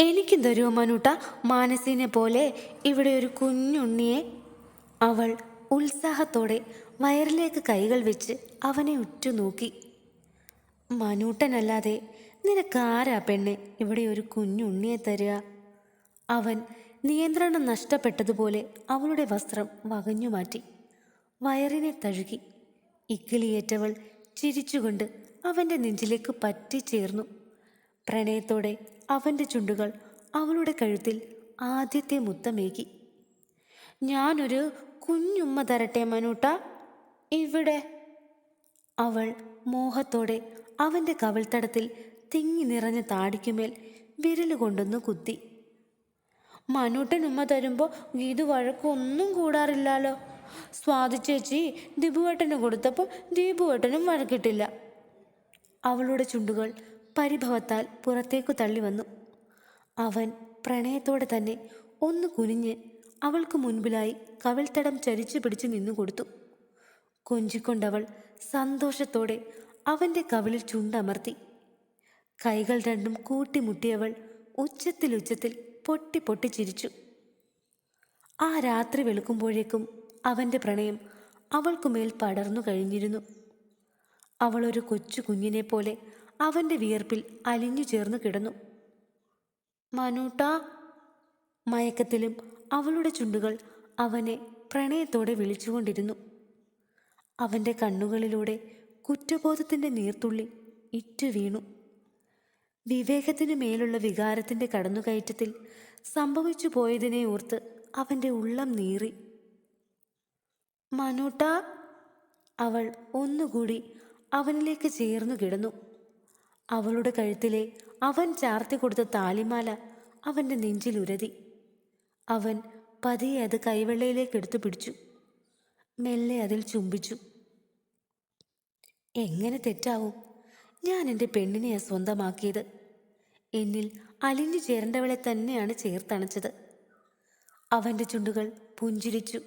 എനിക്കും തരുമോ മനുട്ട? മാനസിനെ പോലെ ഇവിടെ ഒരു കുഞ്ഞുണ്ണിയെ അവൾ ഉത്സാഹത്തോടെ വയറിലേക്ക് കൈകൾ വെച്ച് അവനെ ഉറ്റുനോക്കി. മനൂട്ടനല്ലാതെ നിനക്കാരാ പെണ്ണ്? ഇവിടെ ഒരു കുഞ്ഞുണ്ണിയെ തരിക അവൻ നിയന്ത്രണം നഷ്ടപ്പെട്ടതുപോലെ അവളുടെ വസ്ത്രം വകഞ്ഞു മാറ്റി. വയറിനെ തഴുകി. ഇക്കിളിയേറ്റവൾ ചിരിച്ചുകൊണ്ട് അവന്റെ നെഞ്ചിലേക്ക് പറ്റിച്ചേർന്നു. പ്രണയത്തോടെ അവന്റെ ചുണ്ടുകൾ അവളുടെ കഴുത്തിൽ ആദ്യത്തെ മുത്തമേകി. ഞാനൊരു കുഞ്ഞുമ്മ തരട്ടെ മനൂട്ട? ഇവിടെ അവൾ മോഹത്തോടെ അവന്റെ കവിൾത്തടത്തിൽ തിങ്ങി നിറഞ്ഞ താടിക്കുമേൽ വിരലുകൊണ്ടൊന്ന് കുത്തി. മനൂട്ടൻ ഉമ്മ തരുമ്പോൾ ഗീതു വഴക്കൊന്നും കൂടാറില്ലല്ലോ. സ്വാതി ചേച്ചി കൊടുത്തപ്പോൾ ദീപുവേട്ടനും വഴക്കിട്ടില്ല. അവളുടെ ചുണ്ടുകൾ പരിഭവത്താൽ പുറത്തേക്കു തള്ളി വന്നു അവൻ പ്രണയത്തോടെ തന്നെ ഒന്ന് കുനിഞ്ഞ് അവൾക്ക് മുൻപിലായി കവിൾത്തടം ചരിച്ചു പിടിച്ചു നിന്നുകൊടുത്തു കൊഞ്ചിക്കൊണ്ടവൾ സന്തോഷത്തോടെ അവന്റെ കവിളിൽ ചുണ്ടമർത്തി. കൈകൾ രണ്ടും കൂട്ടിമുട്ടിയവൾ ഉച്ചത്തിൽ ഉച്ചത്തിൽ പൊട്ടി പൊട്ടി ചിരിച്ചു. ആ രാത്രി വെളുക്കുമ്പോഴേക്കും അവന്റെ പ്രണയം അവൾക്കുമേൽ പടർന്നു കഴിഞ്ഞിരുന്നു. അവളൊരു കൊച്ചു കുഞ്ഞിനെ പോലെ അവന്റെ വിയർപ്പിൽ അലിഞ്ഞു ചേർന്ന് കിടന്നു. മനൂട്ടാ മയക്കത്തിലും അവളുടെ ചുണ്ടുകൾ അവനെ പ്രണയത്തോടെ വിളിച്ചുകൊണ്ടിരുന്നു. അവന്റെ കണ്ണുകളിലൂടെ കുറ്റബോധത്തിന്റെ നീർത്തുള്ളി ഇറ്റു വീണു. വിവേകത്തിനു മേലുള്ള വികാരത്തിന്റെ കടന്നുകയറ്റത്തിൽ സംഭവിച്ചു പോയതിനെ ഓർത്ത് അവന്റെ ഉള്ളം നീറി. മനൂട്ട അവൾ ഒന്നുകൂടി അവനിലേക്ക് ചേർന്നു കിടന്നു. അവളുടെ കഴുത്തിലെ അവൻ ചാർത്തി കൊടുത്ത താലിമാല അവന്റെ നെഞ്ചിലുരതി അവൻ പതിയെ അത് കൈവെള്ളയിലേക്ക് എടുത്തു പിടിച്ചു. മെല്ലെ അതിൽ ചുംബിച്ചു. എങ്ങനെ തെറ്റാവും? ഞാൻ എന്റെ പെണ്ണിനെയാ സ്വന്തമാക്കിയത്. എന്നിൽ അലിഞ്ഞു ചേരേണ്ടവളെ തന്നെയാണ് ചേർത്തണച്ചത്. അവന്റെ ചുണ്ടുകൾ പുഞ്ചിരിച്ചു.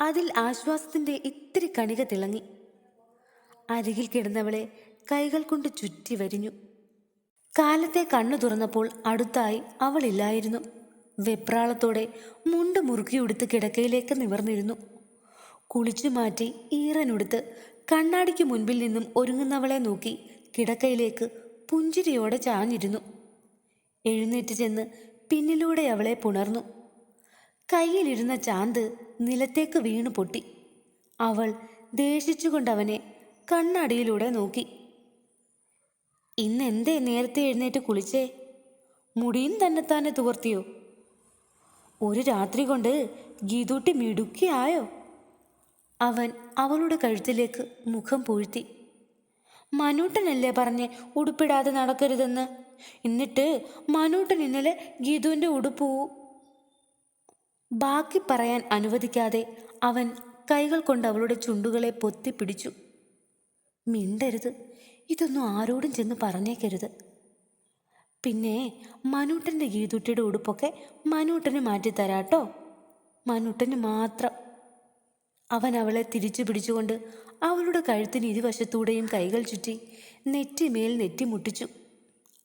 അതിൽ ആശ്വാസത്തിന്റെ ഇത്തിരി കണിക തിളങ്ങി. അരികിൽ കിടന്നവളെ കൈകൾ കൊണ്ട് ചുറ്റി വരിഞ്ഞു. കാലത്തെ കണ്ണു തുറന്നപ്പോൾ അടുത്തായി അവളില്ലായിരുന്നു. വെപ്രാളത്തോടെ മുണ്ട് മുറുക്കിയെടുത്ത് കിടക്കയിലേക്ക് നിവർന്നിരുന്നു. കുളിച്ചു മാറ്റി ഈറനുടുത്ത് കണ്ണാടിക്ക് മുൻപിൽ നിന്നും ഒരുങ്ങുന്നവളെ നോക്കി കിടക്കയിലേക്ക് പുഞ്ചിരിയോടെ ചാഞ്ഞിരുന്നു. എഴുന്നേറ്റ് ചെന്ന് പിന്നിലൂടെ അവളെ പുണർന്നു. കയ്യിലിരുന്ന ചാന്ത് നിലത്തേക്ക് വീണു പൊട്ടി അവൾ ദേഷിച്ചുകൊണ്ടവനെ കണ്ണാടിയിലൂടെ നോക്കി. ഇന്ന് എന്തേ നേരത്തെ എഴുന്നേറ്റ് കുളിച്ചേ? മുടിയും തന്നെ തന്നെ തുവർത്തിയോ? ഒരു രാത്രി കൊണ്ട് ഗീതൂട്ടി മിടുക്കിയായോ? അവൻ അവളുടെ കഴുത്തിലേക്ക് മുഖം പൂഴ്ത്തി. മനൂട്ടനല്ലേ പറഞ്ഞ് ഉടുപ്പിടാതെ നടക്കരുതെന്ന്? എന്നിട്ട് മനൂട്ടൻ ഇന്നലെ ഗീതുവിന്റെ ഉടുപ്പൂ ബാക്കി പറയാൻ അനുവദിക്കാതെ അവൻ കൈകൾ കൊണ്ട് അവളുടെ ചുണ്ടുകളെ പൊത്തിപ്പിടിച്ചു. മിണ്ടരുത്. ഇതൊന്നും ആരോടും ചെന്ന് പറഞ്ഞേക്കരുത്. പിന്നെ മനൂട്ടന്റെ ഗീതുട്ടിയുടെ ഉടുപ്പൊക്കെ മനൂട്ടന് മാറ്റിത്തരാട്ടോ. മനൂട്ടന് മാത്രം. അവൻ അവളെ തിരിച്ചു പിടിച്ചുകൊണ്ട് അവളുടെ കഴുത്തിന് ഇരുവശത്തൂടെയും കൈകൾ ചുറ്റി നെറ്റിമേൽ നെറ്റിമുട്ടിച്ചു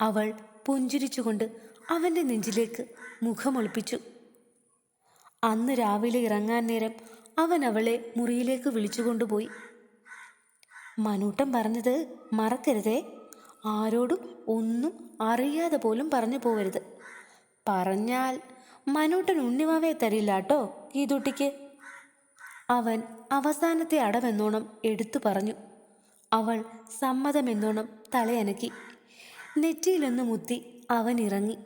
അവൾ പുഞ്ചിരിച്ചുകൊണ്ട് അവന്റെ നെഞ്ചിലേക്ക് മുഖമൊളിപ്പിച്ചു. അന്ന് രാവിലെ ഇറങ്ങാൻ നേരം അവൻ അവളെ മുറിയിലേക്ക് വിളിച്ചുകൊണ്ടുപോയി. മനൂട്ടൻ പറഞ്ഞത് മറക്കരുതേ. ആരോടും ഒന്നും അറിയാതെ പോലും പറഞ്ഞു പോവരുത്. പറഞ്ഞാൽ മനൂട്ടൻ ഉണ്ണിവാവേ തരില്ല കേട്ടോ ഗീതുട്ടിക്ക് അവൻ അവസാനത്തെ അടവെന്നോണം എടുത്തു പറഞ്ഞു. അവൾ സമ്മതമെന്നോണം തലയനക്കി. നെറ്റിയിലൊന്ന് മുത്തി അവൻ ഇറങ്ങി.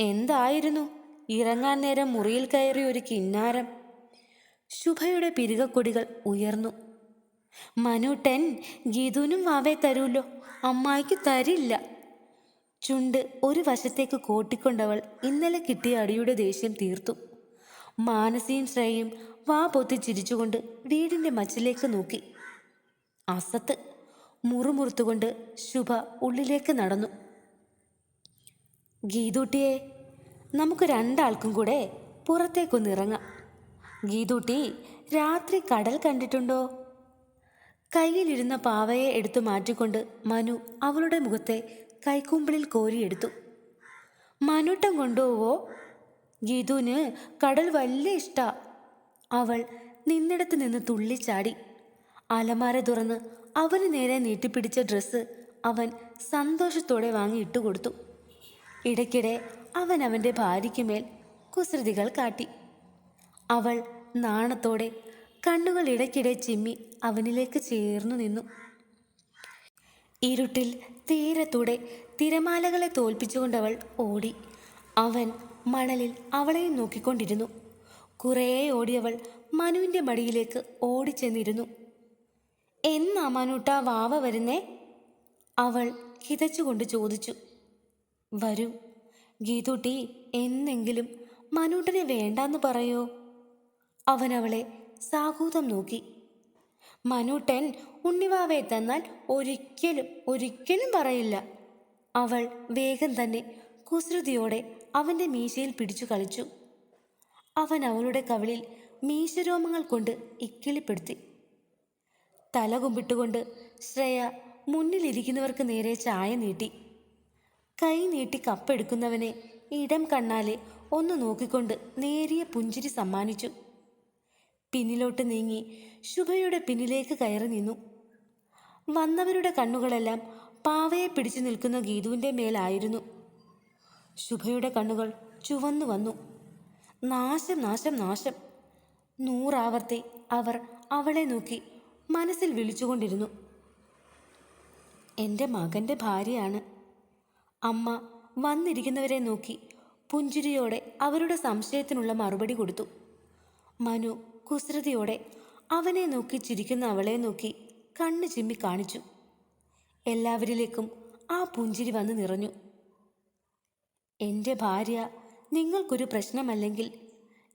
എന്തായിരുന്നു? ഇറങ്ങാൻ നേരം മുറിയിൽ കയറി ഒരു കിന്നാരം. ശുഭയുടെ പിരികക്കൊടികൾ ഉയർന്നു. മനൂട്ടൻ ഗീതുവിനും വാവേ തരൂല്ലോ അമ്മായിക്ക് തരില്ല. ചുണ്ട് ഒരു വശത്തേക്ക് കോട്ടിക്കൊണ്ടവൾ ഇന്നലെ കിട്ടിയ അടിയുടെ ദേഷ്യം തീർത്തു. മാനസിയും ശ്രേയും വാ പൊത്തി ചിരിച്ചുകൊണ്ട് വീടിന്റെ മച്ചിലേക്ക് നോക്കി. അസത്ത് മുറുമുറുത്തുകൊണ്ട് ശുഭ ഉള്ളിലേക്ക് നടന്നു. ഗീതൂട്ടിയെ നമുക്ക് രണ്ടാൾക്കും കൂടെ പുറത്തേക്കൊന്നിറങ്ങാം. ഗീതൂട്ടി രാത്രി കടൽ കണ്ടിട്ടുണ്ടോ? കയ്യിലിരുന്ന പാവയെ എടുത്തു മാറ്റിക്കൊണ്ട് മനു അവളുടെ മുഖത്തെ കൈക്കുമ്പിളിൽ കോരിയെടുത്തു. മനുട്ടം കൊണ്ടുപോവോ? ഗീതുവിന് കടൽ വലിയ ഇഷ്ട. അവൾ നിന്നിടത്ത് നിന്ന് തുള്ളിച്ചാടി. അലമാര തുറന്ന് അവന് നേരെ നീട്ടിപ്പിടിച്ച ഡ്രസ്സ് അവൻ സന്തോഷത്തോടെ വാങ്ങി ഇട്ടുകൊടുത്തു. ഇടയ്ക്കിടെ അവൻ അവന്റെ ഭാര്യയ്ക്ക് മേൽ കുസൃതികൾ കാട്ടി. അവൾ നാണത്തോടെ കണ്ണുകൾ ഇടയ്ക്കിടെ ചിമ്മി അവനിലേക്ക് ചേർന്നു നിന്നു. ഇരുട്ടിൽ തീരത്തൂടെ തിരമാലകളെ തോൽപ്പിച്ചുകൊണ്ടവൾ ഓടി. അവൻ മണലിൽ അവളെയും നോക്കിക്കൊണ്ടിരുന്നു. കുറേ ഓടിയവൾ മനുവിന്റെ മടിയിലേക്ക് ഓടിച്ചെന്നിരുന്നു. എന്നാ മനുട്ട വാവ വരുന്നേ? അവൾ കിതച്ചുകൊണ്ട് ചോദിച്ചു. വരൂ. ഗീതുട്ടി എന്നെങ്കിലും മനുട്ടനെ വേണ്ടാന്ന് പറയോ? അവൻ അവളെ സാഹൂതം നോക്കി. മനുട്ടൻ ഉണ്ണിവാവയെ തന്നാൽ ഒരിക്കലും ഒരിക്കലും പറയില്ല. അവൾ വേഗം തന്നെ കുസൃതിയോടെ അവന്റെ മീശയിൽ പിടിച്ചു കളിച്ചു. അവൻ അവളുടെ കവിളിൽ മീശരോമങ്ങൾ കൊണ്ട് ഇക്കിളിപ്പെടുത്തി. തല കുമ്പിട്ടുകൊണ്ട് ശ്രേയ മുന്നിലിരിക്കുന്നവർക്ക് നേരെ ചായ നീട്ടി. കൈ നീട്ടി കപ്പെടുക്കുന്നവനെ ഇടം കണ്ണാലെ ഒന്ന് നോക്കിക്കൊണ്ട് നേരിയ പുഞ്ചിരി സമ്മാനിച്ചു. പിന്നിലോട്ട് നീങ്ങി ശുഭയുടെ പിന്നിലേക്ക് കയറി നിന്നു. വന്നവരുടെ കണ്ണുകളെല്ലാം പാവയെ പിടിച്ചു നിൽക്കുന്ന ഗീതുവിന്റെ മേലായിരുന്നു. ശുഭയുടെ കണ്ണുകൾ ചുവന്നു വന്നു. നാശം നാശം നാശം. നൂറാവർത്തി അവർ അവളെ നോക്കി മനസ്സിൽ വിളിച്ചുകൊണ്ടിരുന്നു. എന്റെ മകന്റെ ഭാര്യയാണ്. അമ്മ വന്നിരിക്കുന്നവരെ നോക്കി പുഞ്ചിരിയോടെ അവരുടെ സംശയത്തിനുള്ള മറുപടി കൊടുത്തു. മനു കുസൃതിയോടെ അവനെ നോക്കി ചിരിക്കുന്ന അവളെ നോക്കി കണ്ണ് ചിമ്മി കാണിച്ചു. എല്ലാവരിലേക്കും ആ പുഞ്ചിരി വന്ന് നിറഞ്ഞു. എന്റെ ഭാര്യ നിങ്ങൾക്കൊരു പ്രശ്നമല്ലെങ്കിൽ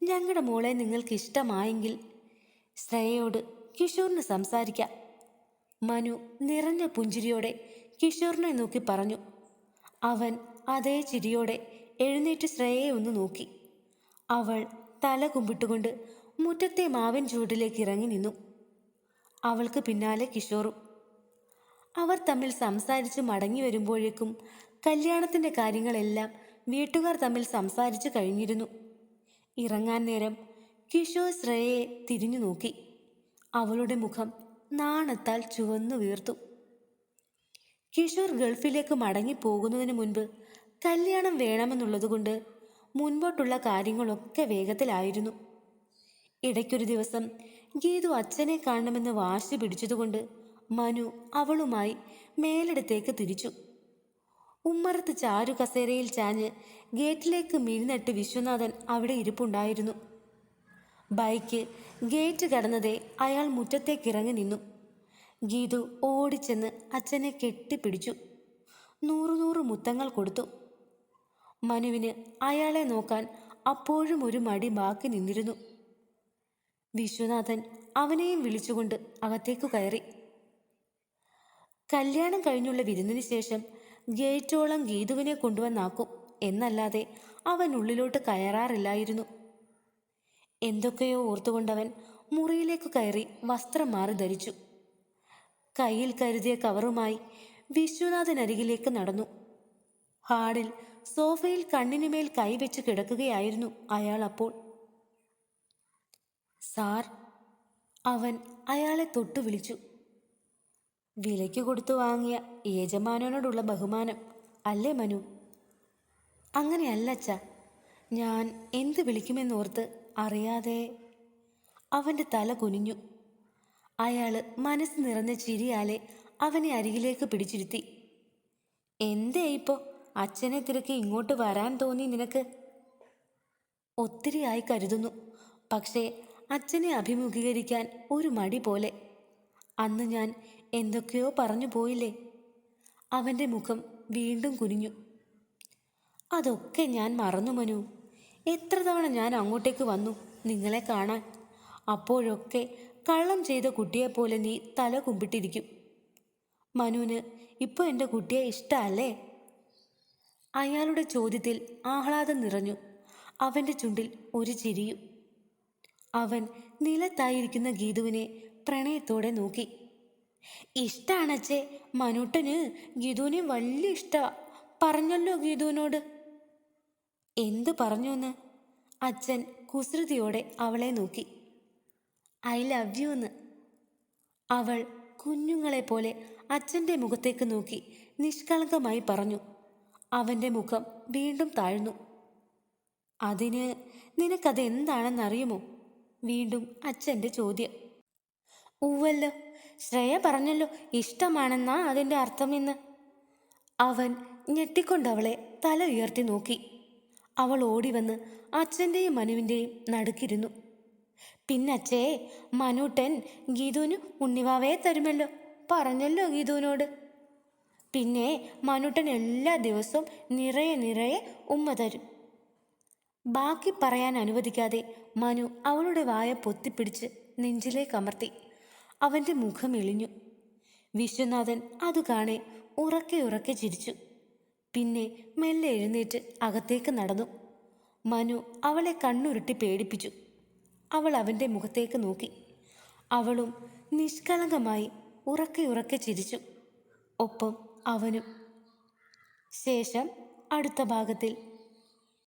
ഞങ്ങളുടെ മോളെ നിങ്ങൾക്ക് ഇഷ്ടമായെങ്കിൽ ശ്രേയയോട് കിഷോറിന് സംസാരിക്കാം. മനു നിറഞ്ഞ പുഞ്ചിരിയോടെ കിഷോറിനെ നോക്കി പറഞ്ഞു. അവൻ അതേ ചിരിയോടെ എഴുന്നേറ്റ് ശ്രേയയെ ഒന്ന് നോക്കി. അവൾ തല കുമ്പിട്ടുകൊണ്ട് മുറ്റത്തെ മാവിൻ ചൂടിലേക്ക് ഇറങ്ങി നിന്നു. അവൾക്ക് പിന്നാലെ കിഷോറും. അവർ തമ്മിൽ സംസാരിച്ച് മടങ്ങി വരുമ്പോഴേക്കും കല്യാണത്തിന്റെ കാര്യങ്ങളെല്ലാം വീട്ടുകാർ തമ്മിൽ സംസാരിച്ചു കഴിഞ്ഞിരുന്നു. ഇറങ്ങാൻ നേരം കിഷോർ ശ്രേയയെ തിരിഞ്ഞു നോക്കി. അവളുടെ മുഖം നാണത്താൽ ചുവന്നു വീർത്തു. കിഷോർ ഗൾഫിലേക്ക് മടങ്ങി പോകുന്നതിന് മുൻപ് കല്യാണം വേണമെന്നുള്ളതുകൊണ്ട് മുൻപോട്ടുള്ള കാര്യങ്ങളൊക്കെ വേഗത്തിലായിരുന്നു. ഇടയ്ക്കൊരു ദിവസം ഗീതു അച്ഛനെ കാണണമെന്ന് വാശി പിടിച്ചതുകൊണ്ട് മനു അവളുമായി മേലിടത്തേക്ക് തിരിച്ചു. ഉമ്മറത്ത് ചാരു കസേരയിൽ ചാഞ്ഞ് ഗേറ്റിലേക്ക് മിഴുന്നിട്ട് വിശ്വനാഥൻ അവിടെ ഇരിപ്പുണ്ടായിരുന്നു. ബൈക്ക് ഗേറ്റ് കടന്നതേ അയാൾ മുറ്റത്തേക്ക് ഇറങ്ങി നിന്നു. ഗീതു ഓടിച്ചെന്ന് അച്ഛനെ കെട്ടിപ്പിടിച്ചു. നൂറു നൂറ് മുത്തങ്ങൾ കൊടുത്തു. മനുവിന് അയാളെ നോക്കാൻ അപ്പോഴും ഒരു മടി ബാക്കി നിന്നിരുന്നു. വിശ്വനാഥൻ അവനെയും വിളിച്ചുകൊണ്ട് അകത്തേക്കു കയറി. കല്യാണം കഴിഞ്ഞുള്ള വിരുന്നിന് ശേഷം ഗേറ്റോളം ഗീതുവിനെ കൊണ്ടുവന്നാക്കും എന്നല്ലാതെ അവൻ ഉള്ളിലോട്ട് കയറാറില്ലായിരുന്നു. എന്തൊക്കെയോ ഓർത്തുകൊണ്ടവൻ മുറിയിലേക്ക് കയറി വസ്ത്രം മാറി ധരിച്ചു. കയ്യിൽ കരുതിയ കവറുമായി വിശ്വനാഥനരികിലേക്ക് നടന്നു. ഹാളിൽ സോഫയിൽ കണ്ണിനുമേൽ കൈവച്ച് കിടക്കുകയായിരുന്നു അയാൾ അപ്പോൾ. സാർ അവൻ അയാളെ തൊട്ടു വിളിച്ചു. വിലയ്ക്ക് കൊടുത്തു വാങ്ങിയ യജമാനോടുള്ള ബഹുമാനം അല്ലേ മനു? അങ്ങനെയല്ല അച്ഛ ഞാൻ എന്ത് വിളിക്കുമെന്നോർത്ത് അറിയാതെ അവന്റെ തല കുനിഞ്ഞു. അയാൾ മനസ്സ് നിറഞ്ഞ ചിരിയാലെ അവനെ അരികിലേക്ക് പിടിച്ചിരുത്തി. എന്തേ ഇപ്പോ അച്ഛനെ തിരക്കി ഇങ്ങോട്ട് വരാൻ തോന്നി നിനക്ക്? ഒത്തിരിയായി കരുതുന്നു. പക്ഷേ അച്ഛനെ അഭിമുഖീകരിക്കാൻ ഒരു മടി പോലെ. അന്ന് ഞാൻ എന്തൊക്കെയോ പറഞ്ഞു പോയില്ലേ. അവന്റെ മുഖം വീണ്ടും കുനിഞ്ഞു. അതൊക്കെ ഞാൻ മറന്നു മനു. എത്ര തവണ ഞാൻ അങ്ങോട്ടേക്ക് വന്നു നിങ്ങളെ കാണാൻ. അപ്പോഴൊക്കെ കള്ളം ചെയ്ത കുട്ടിയെപ്പോലെ നീ തല കുമ്പിട്ടിരിക്കും. മനുവിന് ഇപ്പോൾ എന്റെ കുട്ടിയെ ഇഷ്ടമല്ലേ അയാളുടെ ചോദ്യത്തിൽ ആഹ്ലാദം നിറഞ്ഞു. അവന്റെ ചുണ്ടിൽ ഒരു ചിരിയും അവൻ നിലത്തായിരിക്കുന്ന ഗീതുവിനെ പ്രണയത്തോടെ നോക്കി. ഇഷ്ടാണച്ചേ മനുട്ടന് ഗീതുവിനെ വലിയ ഇഷ്ട. പറഞ്ഞല്ലോ ഗീതുവിനോട്. എന്തു പറഞ്ഞു എന്ന് അച്ഛൻ കുസൃതിയോടെ അവളെ നോക്കി. ഐ ലവ് യു എന്ന് അവൾ കുഞ്ഞുങ്ങളെ പോലെ അച്ഛന്റെ മുഖത്തേക്ക് നോക്കി നിഷ്കളങ്കമായി പറഞ്ഞു. അവന്റെ മുഖം വീണ്ടും താഴ്ന്നു. അതിന് നിനക്കത് എന്താണെന്നറിയുമോ വീണ്ടും അച്ഛന്റെ ചോദ്യം. ഉവ്വല്ലോ ശ്രേയ പറഞ്ഞല്ലോ ഇഷ്ടമാണെന്നാ അതിന്റെ അർത്ഥമെന്ന്. അവൻ ഞെട്ടിക്കൊണ്ടവളെ തല ഉയർത്തി നോക്കി. അവൾ ഓടി വന്ന് അച്ഛന്റെയും മനുവിന്റെയും നടുക്കിരുന്നു പിന്നച്ചേ മനുട്ടൻ ഗീതുവിന് ഉണ്ണിവാവയെ തരുമല്ലോ പറഞ്ഞല്ലോ ഗീതുവിനോട്. പിന്നെ മനുട്ടൻ എല്ലാ ദിവസവും നിറയെ നിറയെ ഉമ്മ തരും. ബാക്കി പറയാൻ അനുവദിക്കാതെ മനു അവളുടെ വായ പൊത്തിപ്പിടിച്ച് നെഞ്ചിലേക്ക് അമർത്തി. അവന്റെ മുഖം എളിഞ്ഞു വിശ്വനാഥൻ അത് കാണെ ഉറക്കെ ഉറക്കെ ചിരിച്ചു. പിന്നെ മെല്ലെ എഴുന്നേറ്റ് അകത്തേക്ക് നടന്നു. മനു അവളെ കണ്ണുരുട്ടി പേടിപ്പിച്ചു. അവൾ അവന്റെ മുഖത്തേക്ക് നോക്കി. അവളും നിഷ്കളങ്കമായി ഉറക്കെ ഉറക്കെ ചിരിച്ചു. ഒപ്പം അവനും. ശേഷം അടുത്ത ഭാഗത്തിൽ